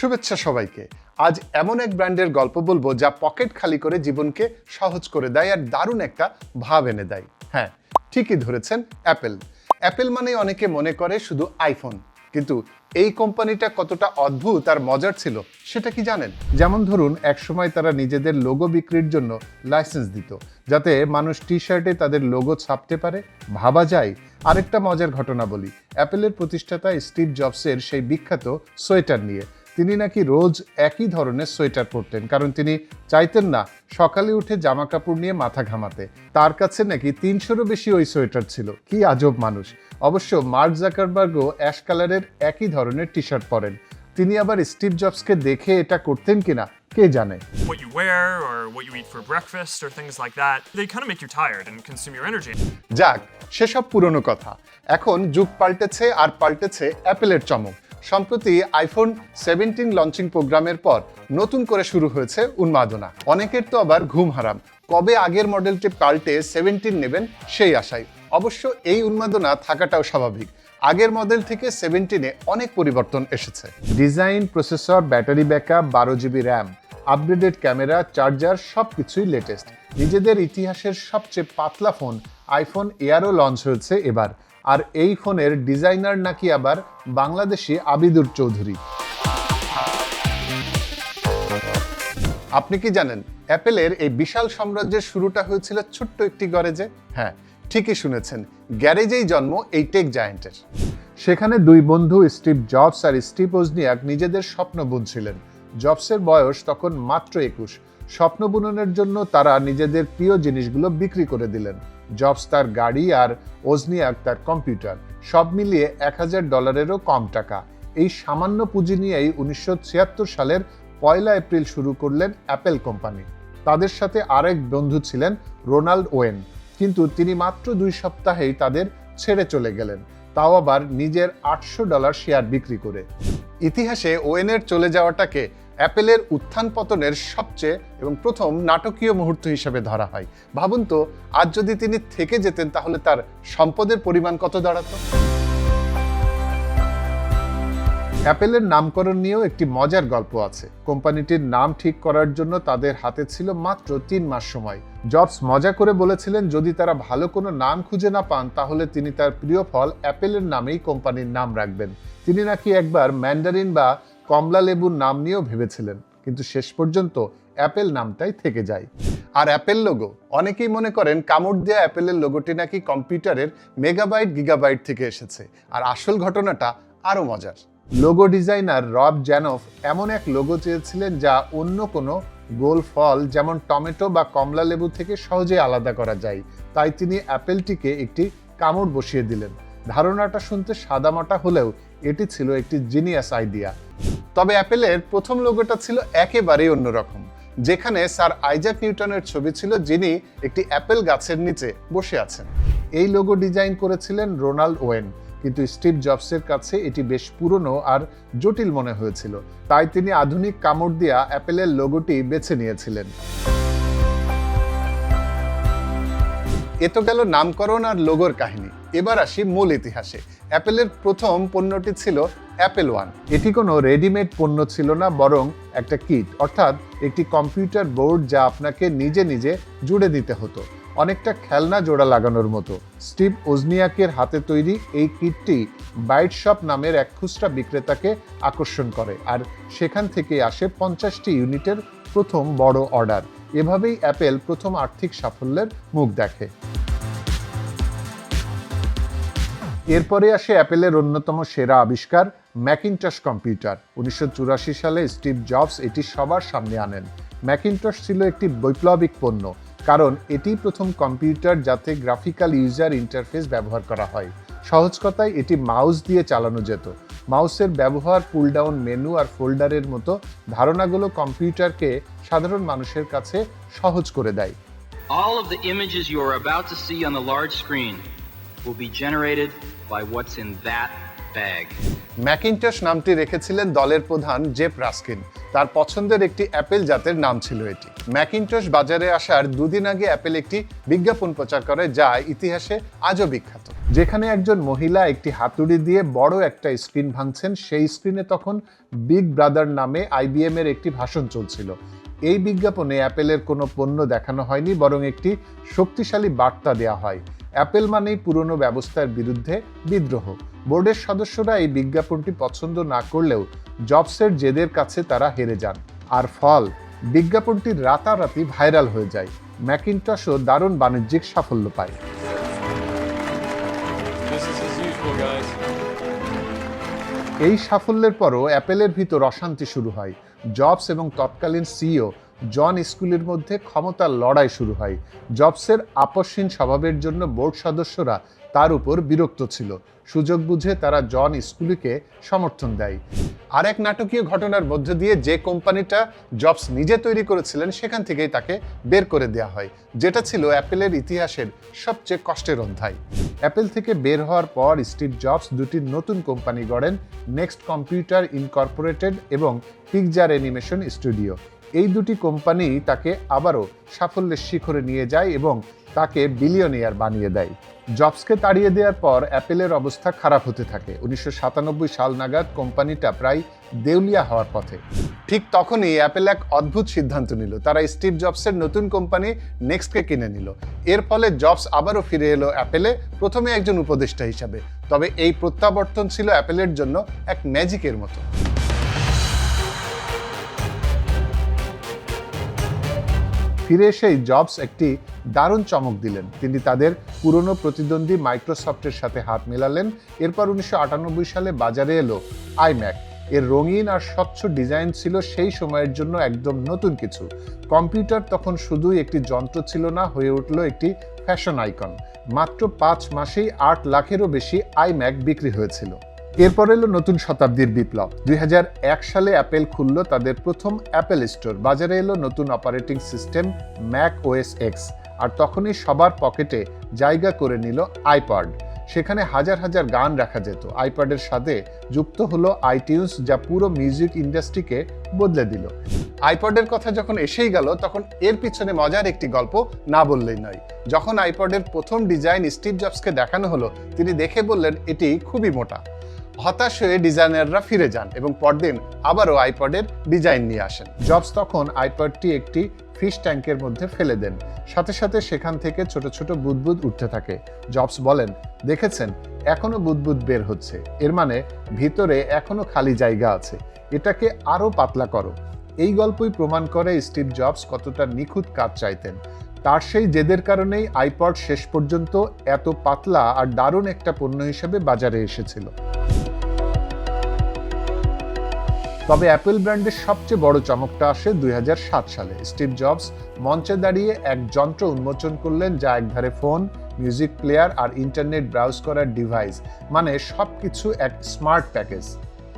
শুভেচ্ছা সবাইকে। আজ এমন এক ব্র্যান্ডের গল্প বলব যা পকেট খালি করে জীবনকে সহজ করে দেয় আর দারুণ একটা ভাব এনে দেয়। হ্যাঁ ঠিকই ধরেছেন অ্যাপেল। অ্যাপেল মানে অনেকে মনে করে শুধু আইফোন। কিন্তু এই কোম্পানিটা কতটা অদ্ভুত আর মজার ছিল সেটা কি জানেন? যেমন ধরুন, একসময় তারা নিজেদের লোগো বিক্রির জন্য লাইসেন্স দিত, যাতে মানুষ টি শার্টে তাদের লোগো ছাপতে পারে, ভাবা যায়। আরেকটা মজার ঘটনা বলি। অ্যাপেলের প্রতিষ্ঠাতা স্টিভ জবসের সেই বিখ্যাত সোয়েটার নিয়ে। তিনি নাকি রোজ একই ধরনের সোয়েটার পরতেন কারণ তিনি চাইতেন না সকালে উঠে জামা কাপড় নিয়ে মাথা ঘামাতে। তার কাছে নাকি তিনশোরও বেশি ওই সোয়েটার ছিল। কি আজব মানুষ। অবশ্য মার্ক জাকারবার্গও অ্যাশ কালারের একই ধরনের টি শার্ট পরেন। তিনি আবার স্টিভ জবসকে দেখে এটা করতেন কিনা কে জানে? What you wear or what you eat for breakfast or things like that, they kind of make you tired and consume your energy. যাক সেসব পুরনো কথা। এখন যুগ পাল্টেছে আর পাল্টেছে অ্যাপেলের চমক। সম্প্রতি আইফোন সেভেন্টিন লঞ্চিং প্রোগ্রামের পর নতুন করে শুরু হয়েছে উন্মাদনা। অনেকের তো আবার ঘুম হারাম। কবে আগের মডেলটি পাল্টে সেভেন্টিন নেবেন সেই আশায়। অবশ্য এই উন্মাদনা থাকাটাও স্বাভাবিক। আগের মডেল থেকে সেভেন্টিনে অনেক পরিবর্তন এসেছে। ডিজাইন, প্রসেসর, ব্যাটারি ব্যাকআপ, বারো GB RAM, upgraded camera, charger সব কিছুই লেটেস্ট নিজেদের ইতিহাসের সবচেয়ে পাতলা ফোন আইফোন এয়ারও লঞ্চ হয়েছে এবার। আর এই ফোনের ডিজাইনার নাকি আবার বাংলাদেশি আবিদুর চৌধুরী। আপনি কি জানেন, অ্যাপেলের এই বিশাল সাম্রাজ্যের শুরুটা হয়েছিল ছোট্ট একটি গ্যারেজে? হ্যাঁ ঠিকই শুনেছেন, গ্যারেজেই জন্ম এই টেক জায়েন্টের। সেখানে দুই বন্ধু, স্টিভ জবস আর স্টিভ ওজনিয়াক, নিজেদের স্বপ্ন বুনছিলেন। জবসের বয়স তখন মাত্র একুশ। স্বপ্ন বুননের জন্য তারা নিজেদের প্রিয় জিনিসগুলো বিক্রি করে দিলেন। জবস তার গাড়ি আর ওজনিয়াক তার কম্পিউটার সব মিলিয়ে এক হাজার ডলারেরও কম টাকা। এই সামান্য পুঁজি নিয়েই উনিশশো ছিয়াত্তর সালের পয়লা এপ্রিল শুরু করলেন অ্যাপেল কোম্পানি। তাদের সাথে আরেক বন্ধু ছিলেন রোনাল্ড ওয়েন কিন্তু তিনি মাত্র দুই সপ্তাহেই তাদের ছেড়ে চলে গেলেন। তাও আবার নিজের আটশো ডলার শেয়ার বিক্রি করে। ইতিহাসে ওয়েনের চলে যাওয়াটাকে অ্যাপেলের উত্থান পতনের সবচেয়ে এবং প্রথম নাটকীয় মুহূর্ত হিসেবে ধরা হয়। ভাবুন তো, আজ যদি তিনি থেকে যেতেন, তাহলে তার সম্পদের পরিমাণ কত দাঁড়াতো? অ্যাপেলের নামকরণ নিয়েও একটি মজার গল্প আছে। কোম্পানিটির নাম ঠিক করার জন্য তাদের হাতে ছিল মাত্র তিন মাস সময়। জবস মজা করে বলেছিলেন, যদি তারা ভালো কোনো নাম খুঁজে না পান, তাহলে তিনি তার প্রিয় ফল অ্যাপেলের নামেই কোম্পানির নাম রাখবেন। তিনি নাকি একবার ম্যান্ডারিন বা কমলা লেবুর নাম নিয়েও ভেবেছিলেন, কিন্তু শেষ পর্যন্ত অ্যাপেল নামটাই থেকে যায়। আর অ্যাপেল লোগো, অনেকেই মনে করেন কামড় দেওয়া অ্যাপেলের লোগোটি নাকি কম্পিউটারের মেগাবাইট, গিগাবাইট থেকে এসেছে। আর আসল ঘটনাটা আরও মজার। লোগো ডিজাইনার রব জ্যানফ এমন এক লোগো চেয়েছিলেন যা অন্য কোনো গোল ফল, যেমন টমেটো বা কমলা লেবু থেকে সহজে আলাদা করা যায়। তাই তিনি অ্যাপেলটিকে একটি কামড় বসিয়ে দিলেন। ধারণাটা শুনতে সাদামাটা হলেও এটি ছিল একটি জিনিয়াস আইডিয়া তবে অ্যাপেলের প্রথম লোগোটা ছিল একেবারেই অন্যরকম, যেখানে স্যার আইজাক নিউটনের ছবি ছিল যিনি একটি অ্যাপেল গাছের নিচে বসে আছেন। এই লোগো ডিজাইন করেছিলেন রোনাল্ড ওয়েন, কিন্তু স্টিভ জবসের কাছে এটি বেশ পুরনো আর জটিল মনে হয়েছিল, তাই তিনি আধুনিক কামড় দিয়া অ্যাপেলের লোগোটি বেছে নিয়েছিলেন। এ তো গেল নামকরণ আর লোগোর কাহিনী। এবার আসি মূল ইতিহাসে। অ্যাপেলের প্রথম পণ্যটি ছিল অ্যাপেল ওয়ান। এটি কোনো রেডিমেড পণ্য ছিল না, বরং একটা কিট, অর্থাৎ একটি কম্পিউটার বোর্ড যা আপনাকে নিজে নিজে জুড়ে দিতে হতো। অনেকটা খেলনা জোড়া লাগানোর মতো। স্টিভ ওজনিয়াকের হাতে তৈরি এই কিটটি বাইট শপ নামের এক খুচরা বিক্রেতাকে আকর্ষণ করে, আর সেখান থেকে আসে পঞ্চাশটি ইউনিটের প্রথম বড় অর্ডার। এভাবেই অ্যাপেল প্রথম আর্থিক সাফল্যের মুখ দেখে। এরপরে আসে অ্যাপেলের অন্যতম সেরা আবিষ্কার ম্যাকিনটস কম্পিউটার। উনিশশো চুরাশি সালে স্টিভ জবস এটি সবার সামনে আনেন। ম্যাকিনটস ছিল একটি বৈপ্লবিক পণ্য, কারণ এটি প্রথম কম্পিউটার যাতে গ্রাফিক্যাল ইউজার ইন্টারফেস ব্যবহার করা হয়। সহজ কথায়, এটি মাউস দিয়ে চালানো যেত। মাউসের ব্যবহার পুল ডাউন মেনু আর ফোল্ডারের মতো ধারণাগুলো কম্পিউটারকে সাধারণ মানুষের কাছে সহজ করে দেয়। All of the images you are about to see on the large screen will be generated by what's in that bag. Mackintosh নামটি রেখেছিলেন দলের প্রধান জেফ রাস্কিন। তার পছন্দের একটি অ্যাপেল জাতের নাম ছিল এটি। ম্যাকিনটশ বাজারে আসার দুদিন আগে অ্যাপেল একটি বিজ্ঞাপন প্রচার করে, যা ইতিহাসে আজও বিখ্যাত। যেখানে একজন মহিলা একটি হাতুড়ি দিয়ে বড় একটা স্ক্রিন ভাঙছেন, সেই স্ক্রিনে তখন বিগ ব্রাদার নামে আইবিএম এর একটি ভাষণ চলছিল। এই বিজ্ঞাপনে অ্যাপেলের কোনো পণ্য দেখানো হয়নি বরং একটি শক্তিশালী বার্তা দেওয়া হয়। অ্যাপেল মানেই পুরনো ব্যবস্থার বিরুদ্ধে বিদ্রোহ। বোর্ডের সদস্যরা এই বিজ্ঞাপনটি পছন্দ না করলেও জবসের জেদের কাছে তারা হেরে যান। আর ফল বিজ্ঞাপনটি রাতারাতি ভাইরাল হয়ে যায়। ম্যাকিনটসও দারুণ বাণিজ্যিক সাফল্য পায়. এই সাফল্যের পরও অ্যাপেলের ভিতর অশান্তি শুরু হয়। জবস এবং তৎকালীন সিইও জন স্কুলের মধ্যে ক্ষমতার লড়াই শুরু হয়। জবসের আপসহীন স্বভাবের জন্য বোর্ড সদস্যরা তার উপর বিরক্ত ছিল। সুযোগ বুঝে তারা জন স্কুলিকে সমর্থন দেয়। আর এক নাটকীয় ঘটনার মধ্য দিয়ে যে কোম্পানিটা জবস নিজে তৈরি করেছিলেন, সেখান থেকেই তাকে বের করে দেওয়া হয়, যেটা ছিল অ্যাপেলের ইতিহাসের সবচেয়ে কষ্টের অধ্যায়। অ্যাপেল থেকে বের হওয়ার পর স্টিভ জবস দুটি নতুন কোম্পানি গড়েন, নেক্সট কম্পিউটার ইনকর্পোরেটেড এবং পিকজার অ্যানিমেশন স্টুডিও। এই দুটি কোম্পানি তাকে আবারও সাফল্যের শিখরে নিয়ে যায় এবং তাকে বিলিয়নিয়ার বানিয়ে দেয়। জবসকে তাড়িয়ে দেওয়ার পর অ্যাপেলের অবস্থা খারাপ হতে থাকে। উনিশশো সাতানব্বই সাল নাগাদ কোম্পানিটা প্রায় দেউলিয়া হওয়ার পথে। ঠিক তখনই অ্যাপেল এক অদ্ভুত সিদ্ধান্ত নিল। তারা স্টিভ জবসের নতুন কোম্পানি নেক্সটকে কিনে নিল। এর ফলে জবস আবারও ফিরে এলো অ্যাপেলে, প্রথমে একজন উপদেষ্টা হিসাবে। তবে এই প্রত্যাবর্তন ছিল অ্যাপেলের জন্য এক ম্যাজিকের মতো। ফিরে এসেই জবস একটি দারুণ চমক দিলেন। তিনি তাদের পুরনো প্রতিদ্বন্দ্বী মাইক্রোসফটের সাথে হাত মেলালেন। এরপর উনিশশো আটানব্বই সালে বাজারে এলো আইম্যাক। এর রঙিন আর স্বচ্ছ ডিজাইন ছিল সেই সময়ের জন্য একদম নতুন কিছু। কম্পিউটার তখন শুধুই একটি যন্ত্র ছিল না, হয়ে উঠল একটি ফ্যাশন আইকন। মাত্র পাঁচ মাসেই আট লাখেরও বেশি আইম্যাক বিক্রি হয়েছিল। এরপর এলো নতুন শতাব্দীর বিপ্লব। দুই হাজার এক সালে অ্যাপেল খুলল তাদের প্রথম অ্যাপেল স্টোর। বাজারে এলো নতুন operating system Mac OS X, আর তখনই সবার পকেটে জায়গা করে নিল আইপড সেখানে হাজার হাজার গান রাখা যেত। আইপ্যাডের সাথে যুক্ত হলো আইটিউন্স, যা পুরো মিউজিক ইন্ডাস্ট্রিকে বদলে দিল। আইপডের কথা যখন এসেই গেল, তখন এর পিছনে মজার একটি গল্প না বললেই নয়। যখন আইপডের প্রথম ডিজাইন স্টিভ জবসকে দেখানো হলো, তিনি দেখে বললেন, এটি খুবই মোটা। হতাশ হয়ে ডিজাইনাররা ফিরে যান এবং পরদিন আবারও আইপডের ডিজাইন নিয়ে আসেন। জবস তখন আইপডটি একটি ফিশ ট্যাঙ্কের মধ্যে ফেলে দেন। সাথে সাথে সেখান থেকে ছোট ছোট বুদবুদ উঠতে থাকে। জবস বলেন, দেখেছেন, এখনও বুদবুদ বের হচ্ছে। এর মানে ভিতরে এখনও খালি জায়গা আছে। এটাকে আরও পাতলা করো। এই গল্পই প্রমাণ করে স্টিভ জবস কতটা নিখুঁত কাজ চাইতেন। তার সেই জেদের কারণেই আইপড শেষ পর্যন্ত এত পাতলা আর দারুণ একটা পণ্য হিসেবে বাজারে এসেছিল। তবে অ্যাপেল ব্র্যান্ডের সবচেয়ে বড় চমকটা আসে দুই হাজার সাত সালে। স্টিভ জবস মঞ্চে দাঁড়িয়ে এক যন্ত্র উন্মোচন করলেন যা একধারে ফোন, মিউজিক প্লেয়ার আর ইন্টারনেট ব্রাউজ করার ডিভাইস মানে সবকিছু এক স্মার্ট প্যাকেজ।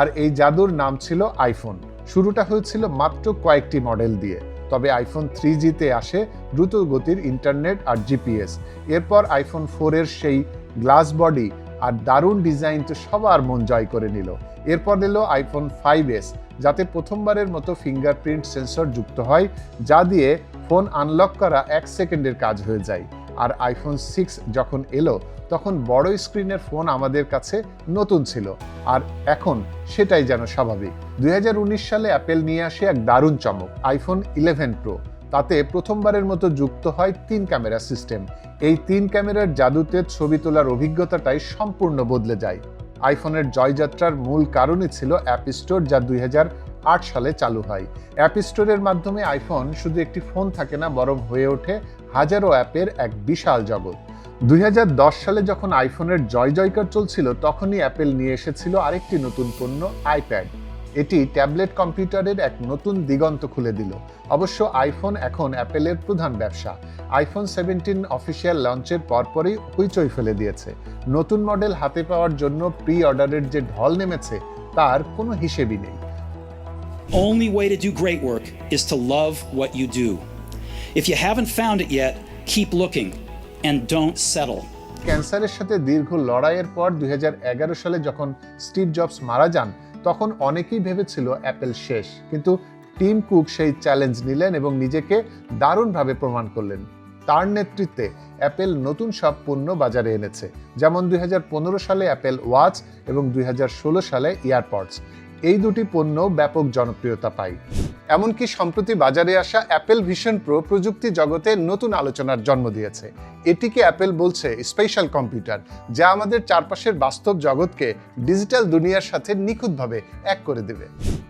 আর এই জাদুর নাম ছিল আইফোন। শুরুটা হয়েছিল মাত্র কয়েকটি মডেল দিয়ে। তবে আইফোন থ্রি জিতে আসে দ্রুত গতির ইন্টারনেট আর জিপিএস। এরপর আইফোন ফোরের সেই গ্লাস বডি আর দারুণ ডিজাইন তো সবার মন জয় করে নিল। এরপর এলো আইফোন ফাইভ এস যাতে প্রথমবারের মতো ফিঙ্গারপ্রিন্ট সেন্সর যুক্ত হয়, যা দিয়ে ফোন আনলক করা এক সেকেন্ডের কাজ হয়ে যায়। আর আইফোন সিক্স যখন এলো, তখন বড় স্ক্রিনের ফোন আমাদের কাছে নতুন ছিল। আর এখন সেটাই যেন স্বাভাবিক। দুই হাজার উনিশ সালে অ্যাপেল নিয়ে আসে এক দারুণ চমক আইফোন ইলেভেন প্রো তাতে প্রথমবারের মতো যুক্ত হয় তিন ক্যামেরা সিস্টেম। এই তিন ক্যামেরার জাদুতে ছবি তোলার অভিজ্ঞতাটাই সম্পূর্ণ বদলে যায়। আইফোনের জয়যাত্রার মূল কারণই ছিল অ্যাপ স্টোর যা দুই আট সালে চালু হয়। অ্যাপ স্টোরের মাধ্যমে আইফোন শুধু একটি ফোন থাকে না, বরং হয়ে ওঠে হাজারো অ্যাপের এক বিশাল জগৎ। দুই হাজার দশ সালে যখন আইফোনের জয় জয়কার চলছিল, তখনই অ্যাপেল নিয়ে এসেছিল আরেকটি নতুন পণ্য আইপ্যাড এটি ট্যাবলেট কম্পিউটারের এক নতুন দিগন্ত খুলে দিল অবশ্য আইফোন এখন অ্যাপেলের প্রধান ব্যবসা আইফোন সেভেন্টিন অফিসিয়াল লঞ্চের পরপরই হইচই ফেলে দিয়েছে নতুন মডেল হাতে পাওয়ার জন্য প্রি অর্ডারের যে ঢল নেমেছে তার কোনো হিসেবই নেই only way to do great work is to love what you do. If you haven't found it yet, keep looking and don't settle. ক্যান্সারের সাথে দীর্ঘ লড়াইয়ের পর দুই হাজার এগারো সালে যখন স্টিভ জবস মারা যান তখন অনেকেই ভেবেছিল অ্যাপেল শেষ, কিন্তু টিম কুক সেই চ্যালেঞ্জ নিলেন এবং নিজেকে দারুণভাবে প্রমাণ করলেন। তার নেতৃত্বে অ্যাপেল নতুন সব পণ্য বাজারে এনেছে, যেমন দুই হাজার পনেরো সালে অ্যাপেল ওয়াচ এবং দুই হাজার ষোলো সালে ইয়ারপডস। এই দুটি পণ্য ব্যাপক জনপ্রিয়তা পায়। এমনকি সম্প্রতি বাজারে আসা অ্যাপেল ভিশন প্রো প্রযুক্তি জগতে নতুন আলোচনার জন্ম দিয়েছে। এটিকে অ্যাপেল বলছে স্পেশাল কম্পিউটার যা আমাদের চারপাশের বাস্তব জগৎকে ডিজিটাল দুনিয়ার সাথে নিখুঁতভাবে এক করে দেবে।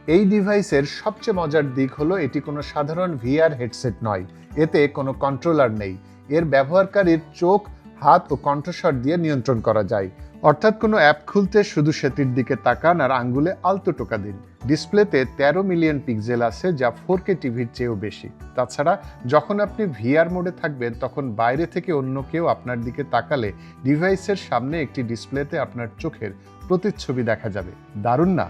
এই ডিভাইসের সবচেয়ে মজার দিক হলো এটি কোনো সাধারণ ভিআর হেডসেট নয়। এতে কোনো কন্ট্রোলার নেই। এর ব্যবহারকারীর চোখ, হাত ও কণ্ঠস্বর দিয়ে নিয়ন্ত্রণ করা যায়। অর্থাৎ কোনো অ্যাপ খুলতে শুধু সেটির দিকে তাকান আর আঙ্গুলে আলতো টোকা দিন। ডিসপ্লেতে তেরো মিলিয়ন পিক্সেল আছে, যা ফোর কে টিভির চেয়েও বেশি। তাছাড়া, যখন আপনি ভিআর মোডে থাকবেন, তখন বাইরে থেকে অন্য কেউ আপনার দিকে তাকালে ডিভাইসের সামনে একটি ডিসপ্লেতে আপনার চোখের প্রতিচ্ছবি দেখা যাবে। দারুণ না?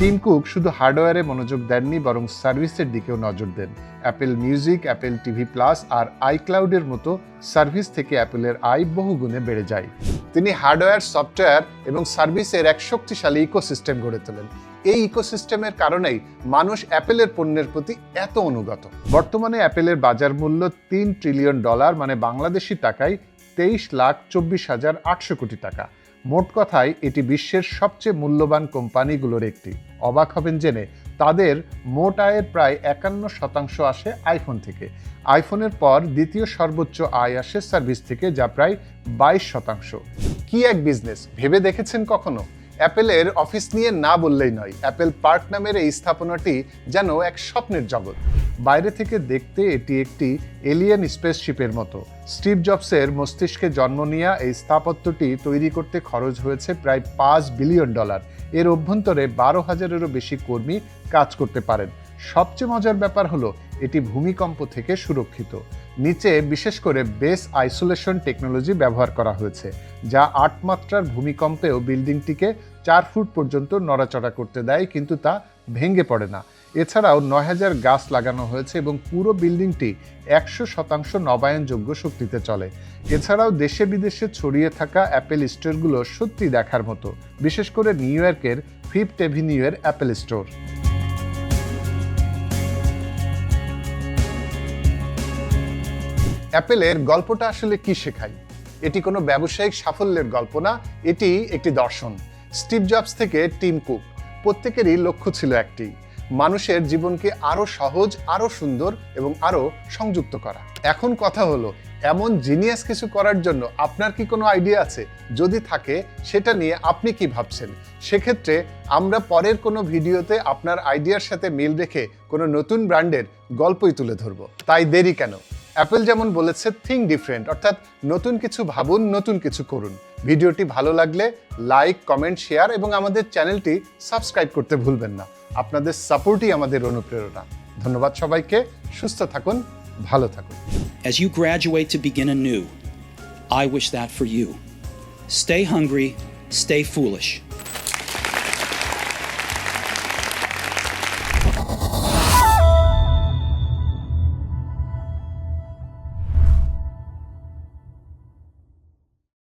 টিম কুক শুধু হার্ডওয়্যারে মনোযোগ দেননি, বরং সার্ভিসের দিকেও নজর দেন। Apple Music, Apple TV plus আর আইক্লাউডের মতো সার্ভিস থেকে অ্যাপেলের আয় বহুগুণে বেড়ে যায়। তিনি হার্ডওয়্যার, সফটওয়্যার এবং সার্ভিসের এক শক্তিশালী ইকোসিস্টেম গড়ে তোলেন। এই ইকোসিস্টেমের কারণেই মানুষ অ্যাপেলের পণ্যের প্রতি এত অনুগত। বর্তমানে অ্যাপেলের বাজার মূল্য তিন ট্রিলিয়ন ডলার মানে বাংলাদেশি টাকায় তেইশ লাখ চব্বিশ হাজার আটশো কোটি টাকা। মোট কথায়, এটি বিশ্বের সবচেয়ে মূল্যবান কোম্পানিগুলোর একটি। অবাক হবেন জেনে, তাদের মোট আয়ের প্রায় একান্ন শতাংশ আসে আইফোন থেকে। আইফোনের পর দ্বিতীয় সর্বোচ্চ আয় আসে সার্ভিস থেকে, যা প্রায় বাইশ শতাংশ। কি এক বিজনেস, ভেবে দেখেছেন কখনো? অ্যাপেলের অফিস নিয়ে না বললেই নয়। অ্যাপেল পার্ক নামের এই স্থাপনাটি যেন এক স্বপ্নের জগৎ। বাইরে থেকে দেখতে এটি একটি এলিয়েন স্পেসশিপের মতো। স্টিভ জবসের মস্তিষ্কে জন্ম নেওয়া এই স্থাপত্যটি তৈরি করতে খরচ হয়েছে প্রায় পাঁচ বিলিয়ন ডলার। এর অভ্যন্তরে বারো হাজারেরও বেশি কর্মী কাজ করতে পারেন। সবচেয়ে মজার ব্যাপার হলো, এটি ভূমিকম্প থেকে সুরক্ষিত। নিচে বিশেষ করে বেস আইসোলেশন টেকনোলজি ব্যবহার করা হয়েছে, যা আট মাত্রার ভূমিকম্পেও বিল্ডিংটিকে চার ফুট পর্যন্ত নড়াচড়া করতে দেয়, কিন্তু তা ভেঙে পড়ে না। এছাড়াও নয় হাজার গাছ লাগানো হয়েছে এবং পুরো বিল্ডিংটি একশো শতাংশ নবায়নযোগ্য শক্তিতে চলে। এছাড়াও দেশে বিদেশে ছড়িয়ে থাকা অ্যাপেল স্টোরগুলো সত্যি দেখার মতো, বিশেষ করে নিউ ইয়র্কের ফিফথ এভিনিউয়ের অ্যাপেল স্টোর। অ্যাপেলের গল্পটা আসলে কি শেখায়? এটি কোনো ব্যবসায়িক সাফল্যের গল্প না, এটি একটি দর্শন। স্টিভ জবস থেকে টিম কুক, প্রত্যেকেরই লক্ষ্য ছিল একটি, মানুষের জীবনকে আরও সহজ আরও সুন্দর এবং আরও সংযুক্ত করা। এখন কথা হলো, এমন জিনিয়াস কিছু করার জন্য আপনার কি কোনো আইডিয়া আছে? যদি থাকে, সেটা নিয়ে আপনি কি ভাবছেন? সেক্ষেত্রে আমরা পরের কোনো ভিডিওতে আপনার আইডিয়ার সাথে মিল রেখে কোনো নতুন ব্র্যান্ডের গল্পই তুলে ধরবো। তাই দেরি কেন? অ্যাপেল যেমন বলেছে থিং ডিফারেন্ট অর্থাৎ নতুন কিছু ভাবুন নতুন কিছু করুন ভিডিওটি ভালো লাগলে লাইক কমেন্ট শেয়ার এবং আমাদের চ্যানেলটি সাবস্ক্রাইব করতে ভুলবেন না আপনাদের সাপোর্টই আমাদের অনুপ্রেরণা ধন্যবাদ সবাইকে সুস্থ থাকুন ভালো থাকুন As you graduate to begin anew, I wish that for you. Stay hungry, stay foolish.